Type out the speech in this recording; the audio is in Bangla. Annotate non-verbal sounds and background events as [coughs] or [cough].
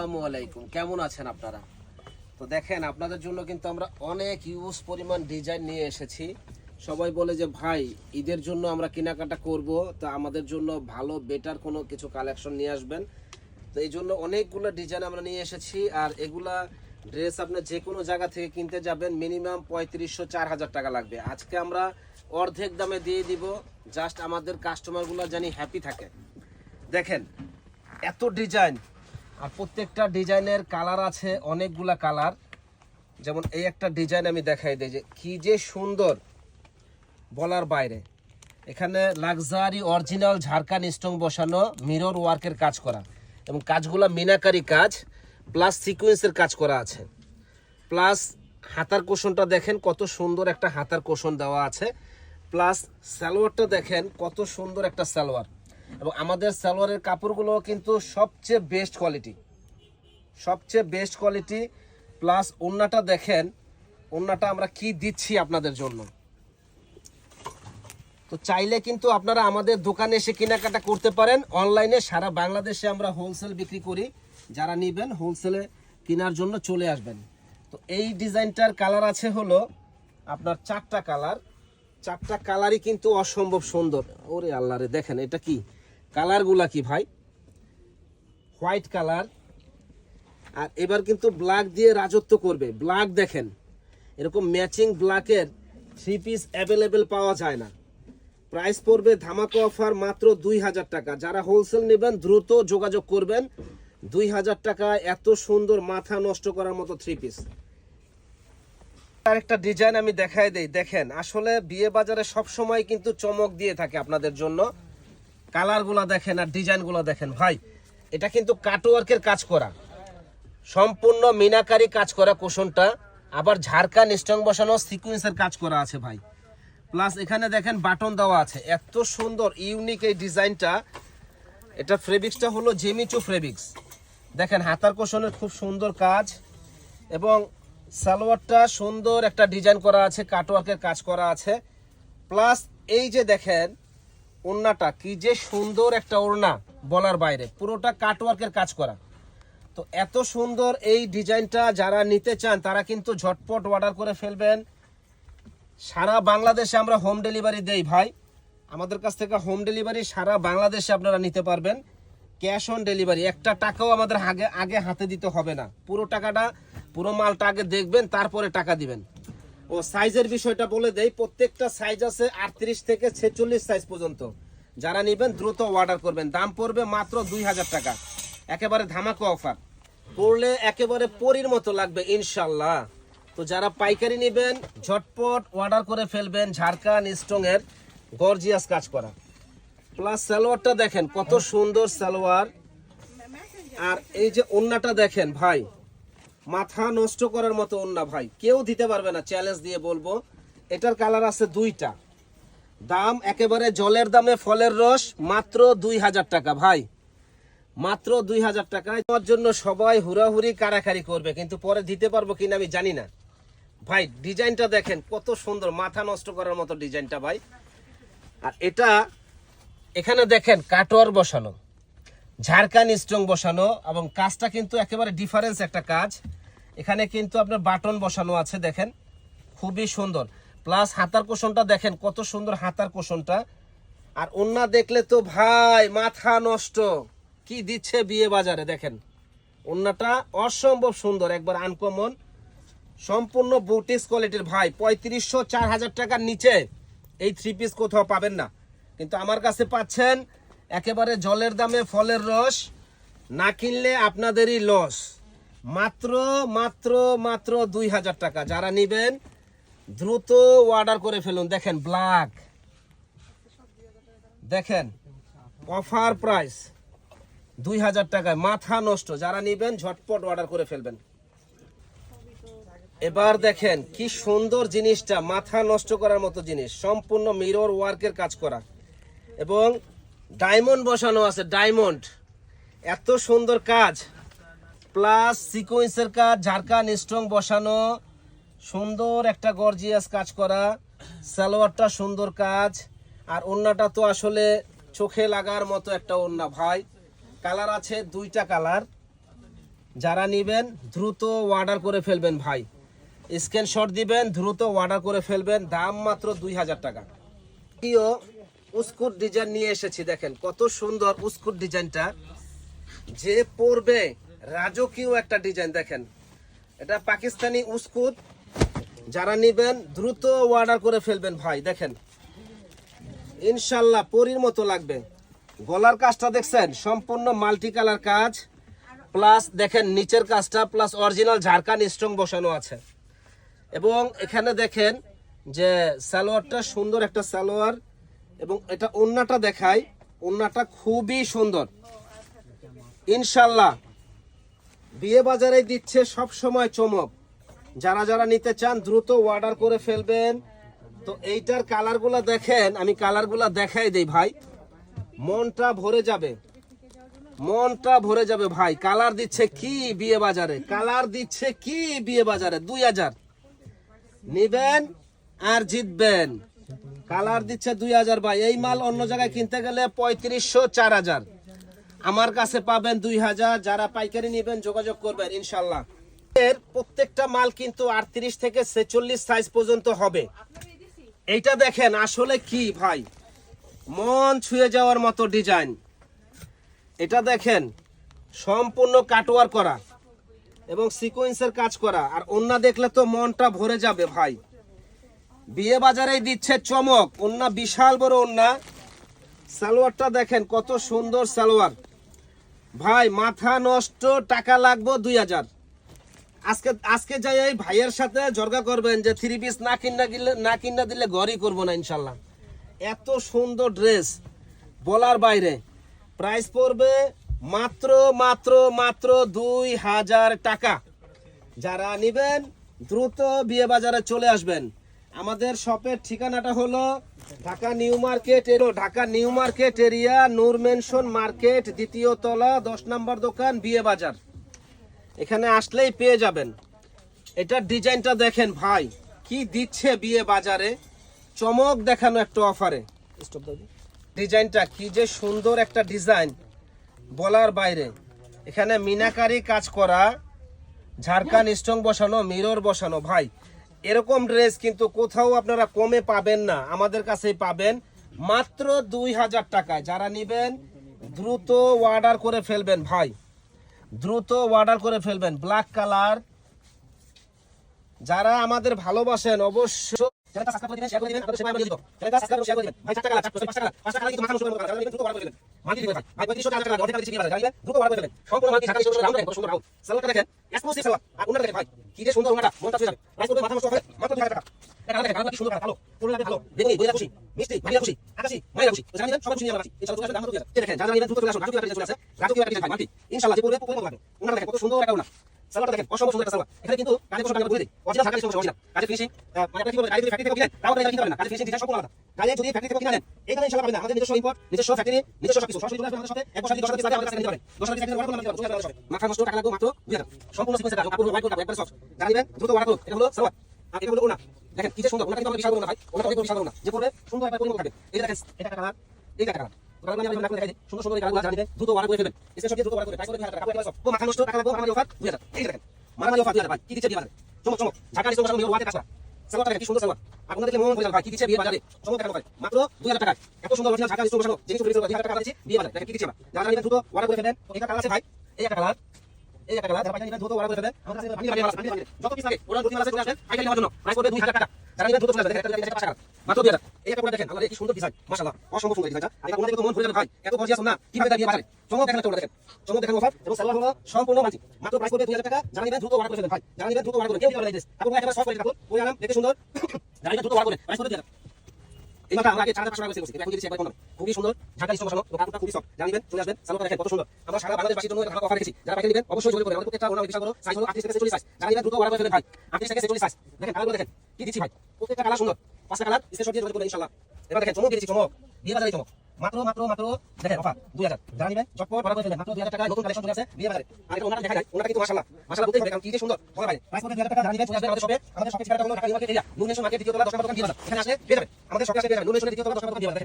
আসসালামু কেমন আছেন আপনারা? তো দেখেন, আপনাদের জন্য কিন্তু আমরা অনেক ইউজ পরিমাণ ডিজাইন নিয়ে এসেছি। সবাই বলে যে, ভাই, ঈদের জন্য আমরা কেনাকাটা করব। তো আমাদের জন্য ভালো বেটার কোনো কিছু কালেকশন নিয়ে আসবেন। তো এই জন্য অনেকগুলো ডিজাইন আমরা নিয়ে এসেছি। আর এগুলা ড্রেস আপনি যে কোনো জায়গা থেকে কিনতে যাবেন মিনিমাম পঁয়ত্রিশশো, চার হাজার টাকা লাগবে। আজকে আমরা অর্ধেক দামে দিয়ে দিব। জাস্ট আমাদের কাস্টমারগুলো জানি হ্যাপি থাকে। দেখেন, এত ডিজাইন আর প্রত্যেকটা ডিজাইনের কালার আছে, অনেকগুলা কালার। যেমন এই একটা ডিজাইন আমি দেখাই দিই যে কি যে সুন্দর বলার বাইরে। এখানে লাক্সারি, অরিজিনাল ঝাড়খান স্টং বসানো, মিরর ওয়ার্কের কাজ করা এবং কাজগুলো মিনাকারি কাজ, প্লাস সিকোয়েন্সের কাজ করা আছে। প্লাস হাতার কোষণটা দেখেন কত সুন্দর একটা হাতার কোষণ দেওয়া আছে। প্লাস সালোয়ারটা দেখেন কত সুন্দর একটা সালোয়ার। এবং আমাদের সালোয়ারের কাপড়গুলো কিন্তু সবচেয়ে বেস্ট কোয়ালিটি সবচেয়ে বেস্ট কোয়ালিটি প্লাস ওন্নাটা দেখেন, ওন্নাটা আমরা কি দিচ্ছি আপনাদের জন্য। তো চাইলে কিন্তু আপনারা আমাদের দোকানে এসে কেনাকাটা করতে পারেন। অনলাইনে সারা বাংলাদেশে আমরা হোলসেল বিক্রি করি। যারা নেবেন হোলসেলে কেনার জন্য চলে আসবেন। তো এই ডিজাইনটার কালার আছে হলো আপনার চারটা কালার চারটা কালারই কিন্তু অসম্ভব সুন্দর। ওরে আল্লাহ রে, দেখেন এটা কি? কালারগুলা কি ভাই? হোয়াইট কালার আর এবার কিন্তু ব্ল্যাক দিয়ে রাজত্ব করবে। ব্ল্যাক দেখেন, এরকম ম্যাচিং ব্ল্যাকের থ্রি পিস অ্যাভেলেবেল পাওয়া যায় না। প্রাইস পড়বে ধামাকা অফার মাত্র দুই হাজার টাকা। যারা হোলসেল নেবেন, দ্রুত যোগাযোগ করবেন। দুই হাজার টাকা এত সুন্দর মাথা নষ্ট করার মতো থ্রি পিস আরেকটা ডিজাইন আমি দেখাই দেই। দেখেন, আসলে বিয়ে বাজারে সব সময় কিন্তু চমক দিয়ে থাকে আপনাদের জন্য। কালারগুলো দেখেন আর ডিজাইনগুলো দেখেন। ভাই, এটা কিন্তু কাটওয়ার্কের কাজ করা। সম্পূর্ণ মিনাকারি কাজ করা কোশনটা। আবার ঝাড়খান স্ট্রং বসানো সিকুয়েন্সের কাজ করা আছে ভাই। প্লাস এখানে দেখেন বাটন দেওয়া আছে। এত সুন্দর ইউনিক এই ডিজাইনটা। এটা ফ্রেবিক্সটা হলো জেমিচো ফ্রেবিক্স দেখেন হাতার কোশনের খুব সুন্দর কাজ। এবং সালোয়ারটা সুন্দর একটা ডিজাইন করা আছে, কাটওয়ার্কের কাজ করা আছে। প্লাস এই যে দেখেন ওড়নাটা কি যে সুন্দর একটা ওড়না বলার বাইরে। পুরোটা কাটওয়ার্কের কাজ করা। তো এত সুন্দর এই ডিজাইনটা যারা নিতে চান, তারা কিন্তু ঝটপট অর্ডার করে ফেলবেন। সারা বাংলাদেশে আমরা হোম ডেলিভারি দেই ভাই। আমাদের কাছ থেকে হোম ডেলিভারি সারা বাংলাদেশে আপনারা নিতে পারবেন। ক্যাশ অন ডেলিভারি একটা টাকাও আমাদের আগে আগে হাতে দিতে হবে না। পুরো টাকাটা, পুরো মালটা আগে দেখবেন, তারপরে টাকা দিবেন। ও সাইজের বিষয়টা বলে দেই, প্রত্যেকটা সাইজ আছে আটত্রিশ থেকে ছেচল্লিশ সাইজ পর্যন্ত। যারা নেবেন দ্রুত অর্ডার করবেন। দাম পড়বে মাত্র দুই হাজার টাকা। একেবারে ধামাকা অফার পড়লে একেবারে পরির মতো লাগবে, ইনশাল্লাহ। তো যারা পাইকারি নেবেন, ঝটপট অর্ডার করে ফেলবেন ঝাড়খান স্ট্রং এর গর্জিয়াস কাজ করা। প্লাস সালোয়ারটা দেখেন, কত সুন্দর সালোয়ার। আর এই যে ওন্নাটা দেখেন, ভাই মাথা নষ্ট করার মতো ওন্না ভাই। কেউ দিতে পারবে না চ্যালেঞ্জ দিয়ে বলব। এটার কালার আছে দুইটা। দাম একেবারে জলের দামে ফলের রস, মাত্র দুই হাজার টাকা ভাই। মাত্র দুই হাজার টাকায় তোমার জন্য সবাই হুড়াহুড়ি কারাকারি করবে, কিন্তু পরে দিতে পারব কিনা আমি জানি না। ভাই, ডিজাইনটা দেখেন, কত সুন্দর, মাথা নষ্ট করার মতো ডিজাইনটা ভাই। আর এটা, এখানে দেখেন, কাটোয়ার বসানো। ঝাড়খান স্ট্রং বসানো এবং কাজটা কিন্তু একেবারে ডিফারেন্স একটা কাজ। এখানে কিন্তু আপনার বাটন বসানো আছে, দেখেন। খুবই সুন্দর। প্লাস হাতার কোষণটা দেখেন, কত সুন্দর হাতার কোষণটা। আর ওন্না দেখলে তো ভাই, মাথা নষ্ট। কি দিচ্ছে বিয়ে বাজারে, দেখেন। ওন্নাটা অসম্ভব সুন্দর, একবার আনকমন সম্পূর্ণ বুটিক্স কোয়ালিটির, ভাই, পঁয়ত্রিশশো, চার হাজার টাকার নিচে। এই থ্রি পিস কোথাও পাবেন না। কিন্তু আমার কাছে পাচ্ছেন একেবারে জলের দামে ফলের রস না কিনলে আপনাদেরই লস মাত্র মাত্র মাত্র দুই হাজার টাকা। যারা নিবেন, দ্রুত অর্ডার করে ফেলুন। দেখেন ব্ল্যাক দেখেন অফার প্রাইস দুই হাজার টাকায়। মাথা নষ্ট। যারা নিবেন, ঝটপট অর্ডার করে ফেলবেন। এবার দেখেন, কি সুন্দর জিনিসটা। মাথা নষ্ট করার মতো জিনিস। সম্পূর্ণ মিরর ওয়ার্কের কাজ করা। এবং ডায়মন্ড বসানো আছে, ডায়মন্ড। এত সুন্দর কাজ। প্লাস সিকোয়েন্সের কাজ ঝাড়খান স্ট্রং বসানো। সুন্দর একটা গর্জিয়াস কাজ করা। সালোয়ারটা সুন্দর কাজ। আর ওন্নাটা তো আসলে চোখে লাগার মতো একটা ওন্না, ভাই। কালার আছে দুইটা কালার। যারা নিবেন, দ্রুত অর্ডার করে ফেলবেন, ভাই। স্ক্রিনশট দিবেন, দ্রুত অর্ডার করে ফেলবেন। দাম মাত্র দুই হাজার টাকা। উস্কুট ডিজাইন নিয়ে এসেছি, দেখেন, কত সুন্দর উস্কুট ডিজাইনটা যে পরবে, রাজকীয় একটা ডিজাইন দেখেন। এটা পাকিস্তানি উস্কুট যারা নিবেন, দ্রুত অর্ডার করে ফেলবেন, ভাই, দেখেন। ইনশাল্লাহ পরির মতো লাগবে। গলার কাজটা দেখছেন, সম্পূর্ণ মাল্টি কালার কাজ। প্লাস দেখেন, নিচের কাজটা প্লাস অরিজিনাল ঝাড়খান স্ট্রং বসানো আছে। এবং এখানে দেখেন যে সালোয়ারটা সুন্দর একটা সালোয়ার। এবং এটা ওন্নাটা দেখায় ওন্নাটা খুবই সুন্দর। ইনশাল্লাহ বিয়ে বাজারে দিচ্ছে সব সময় চমক। যারা যারা নিতে চান, দ্রুত অর্ডার করে ফেলবেন। তো এইটার কালারগুলো দেখেন, আমি কালারগুলো দেখাই দেই ভাই। মনটা ভরে যাবে। মনটা ভরে যাবে ভাই। কালার দিচ্ছে কি বিয়ে বাজারে? কালার দিচ্ছে কি বিয়ে বাজারে? দুই হাজার। নিবেন আর জিতবেন। কালার দিচ্ছে দুই হাজার ভাই। এই মাল অন্য জায়গায় কিনতে গেলে পঁয়ত্রিশশো, চার হাজার। আমার কাছে পাবেন দুই হাজার। যারা পাইকারি নেবেন যোগাযোগ করবেন, ইনশাল্লাহ। এর প্রত্যেকটা মাল কিন্তু আটত্রিশ থেকে ছেচল্লিশ সাইজ পর্যন্ত হবে। এইটা দেখেন আসলে কি ভাই। মন ছুঁয়ে যাওয়ার মতো ডিজাইন এটা দেখেন, সম্পূর্ণ কাটওয়ার করা এবং সিকোয়েন্সের কাজ করা। আর অন্য দেখলে তো মনটা ভরে যাবে ভাই। বিয়ে বাজারেই দিচ্ছে চমক। অন্য বিশাল বড় অন্য সালোয়ারটা দেখেন কত সুন্দর সালোয়ার। ভাই, মাথা নষ্ট, টাকা লাগবো দুই হাজার। আজকে আজকে যাই এই ভাইয়ের সাথে জর্গা করবেন যে থ্রি পিস না কিনা দিলে না কিনা দিলে ঘরই করব না ইনশাল্লাহ। এত সুন্দর ড্রেস বলার বাইরে। প্রাইস পড়বে মাত্র মাত্র মাত্র দুই হাজার টাকা। যারা নেবেন, দ্রুত বিয়ে বাজারে চলে আসবেন। আমাদের শপের ঠিকানাটা হলো ঢাকা নিউ মার্কেট এরো Dhaka new market area Noor mansion market দ্বিতীয় তলা দশ নম্বর দোকান বিয়ে বাজার। এখানে আসলেই পেয়ে যাবেন। এটার ডিজাইনটা দেখেন ভাই কি দিচ্ছে বিয়ে বাজারে। চমক দেখানো একটা অফারে ডিজাইনটা কি যে সুন্দর একটা ডিজাইন বলার বাইরে। এখানে মিনাকারি কাজ করা ঝাড়খান স্ট্রং বসানো মিরর বসানো ভাই। এরকম ড্রেস কিন্তু কোথাও আপনারা কমে পাবেন না। আমাদের কাছেই পাবেন মাত্র দুই হাজার টাকায়। যারা নেবেন, দ্রুত অর্ডার করে ফেলবেন ভাই। দ্রুত অর্ডার করে ফেলবেন। ব্ল্যাক কালার যারা আমাদের ভালোবাসেন, অবশ্যই চ্যানেলটা কত সুন্দর দেখেন, দেখেন কি যে সুন্দর ওনাটা, মনটা ছুঁয়ে যাবে। প্রাইস পড়বে মাথা নষ্ট হবে, মাত্র 2000 টাকা। এটা কালার দেখেন, কালারটা কি সুন্দর কালার, পুরো লাগে কালো। বেগুনি, বইরা ভানিলা খুশি, নিয়ে আমরা আছি। ইনশাআল্লাহ দাম মাত্র 2000 দেখেন, যারা যারা দ্রুত চলে একটা ডিজাইন চলে আসে। রাজকীয় ভাই, দেখেন। সালোয়ারটা দেখেন, কিন্তু কাজের কোনো টাকা বলে দিই। অরিজিনাল ঢাকার স্টোন অরিজিনাল। কাজের ফিনিশিং, কি না। কাজের ফিনিশিং। মাথা নষ্ট, টাকা লাগবে মাত্র 2000 সম্পূর্ণ সিকোয়েন্সের কাজ, কাপড় হোয়াইট কাপড়, একবারে soft। যারা নিবেন, দ্রুত order করুন। এটা হলো সালোয়ার। হলো ওনা। কি সুন্দর, ওনা কিন্তু বিশাল ওনা ভাই। ওনাটা অনেক বিশাল ওনা। যে পড়বে, সুন্দর একটা পরিমল থাকবে। এই দেখেন, এটা কালার, এই কালার। মানে আমি আপনাকে দেখাই সুন্দর সুন্দর এই কালারগুলো দ্রুত order করে ফেলবেন। স্ক্রিনশট দিয়ে দ্রুত order করে, প্রাইস পড়বে 2000 টাকা। কাপড় একবারে ও মাথা নষ্ট, টাকা লাগবে, মারামারি offer, 2000 এই দেখেন। মারামারি offer 2000 ভাই। কি দিচ্ছে বিয়ে বাজারে? চমক, চমক। ঢাকার স্টোর বসানো ওয়াতে কাজ করা। সালোয়ারটা কি সুন্দর সালোয়ার। আপনারা দেখলে ভরে ভাই, কি দিচ্ছে বিয়ে বাজারে? চমক দেখানো ভাই। মাত্র 2000 টাকায়। এত সুন্দর অরিজিনাল ঢাকার স্টোর বসানো, জিনিস উপরে 2000 টাকা দিচ্ছি, বিয়ে বাজারে। কি দিচ্ছে আমরা। যারা নিবেন, দ্রুত order করে ফেলবেন। এটা কালার আছে ভাই। এই একটা কালার। এই একটা কালার। যারা দ্রুত। যত পিস লাগে, ওরা মাল আছে, আসবেন। পাইকারি নেওয়ার জন্য। প্রাইস পড়বে 2000 টাকা। যারা নিবেন, দ্রুত চলে। দেখেন, একটা একটা টাকা। মাত্র 2000 এই একটা করে দেখেন, আল্লাহর, কি সুন্দর ডিজাইন। মাশাআল্লাহ, অসম্ভব সুন্দর ডিজাইনটা। আর এটা কোনটা দেখে তো মন ভরে যাবে ভাই। এত গর্জিয়াস না। কীভাবে দেয় বাজারে? চমক দেখেন একটা দেখেন। চমক দেখেন অফার এবং সালোয়ার হলো সম্পূর্ণ মাল্টি। মাত্র প্রাইস পড়বে 2000 টাকা। যারা নিবেন, দ্রুত order করে ফেলবেন ভাই। যারা নিবেন, দ্রুত order করে। কেউ দিতে পারবে না এই dress। কাপড়গুলো একেবারে soft quality কাপড়। ওই আরাম, দেখতে সুন্দর। [coughs] যারা নিবেন, দ্রুত order করে। প্রাইস পড়বে 2000 এই মাথা আমরা আগে 4500 টাকা করে sell করছি। এখন দিয়েছি একবার কম দামে। খুবই সুন্দর ঢাকা স্টোন বসানো এবং কাপড়টা খুবই সফট জানিবেন চলে আসবেন সালোয়ারটা দেখেন কত সুন্দর। আমরা সারা বাংলাদেশবাসীর জন্য এটা অফার রেখেছি যারা পাইকারি নেবেন অবশ্যই যোগাযোগ করবেন আমাদের প্রত্যেকটা ওনা বিশাল বড় সাইজ হলো 38 থেকে 40 সাইজ যারা নেবেন, দ্রুত অর্ডার করে ফেলবেন, ভাই। 38 থেকে 40 সাইজ দেখেন কি দিচ্ছি, ভাই? প্রত্যেকটা কালার সুন্দর। পাঁচটা কালার স্ক্রিনশট দিয়ে যোগাযোগ করবেন ইনশাআল্লাহ এবার দেখেন চমক দিয়েছি, চমক। বিয়ে চমক। মাত্র মাত্র মাত্র, দেখেন, অফার 2000 যারা নিবেন চটপট ভরা করে ফেলবেন। মাত্র 2000 টাকা নতুন কালেকশন চলে আছে বিয়ে বাজারে। আর এটা ওনারা দেখা যায় ওনারা কিন্তু মাসাল্লাহ মাসাল্লাহ বলতেই হবে, কারণ কি সুন্দর। বড় বাইরে প্রাইস করবে দুই হাজার টাকা যারা নিবেন চলে আসবেন আমাদের শপে আমাদের শপে ঠিকানাটা হলো এরিয়া নুন মার্কেট দ্বিতীয় তলা 10 নম্বর দোকান বিয়ে এখানে আসলে পেয়ে যাবেন। আমাদের শপে পেয়ে যাবেন। নুন দ্বিতীয় তলা 10 নম্বর দোকান বিয়ে বাজার।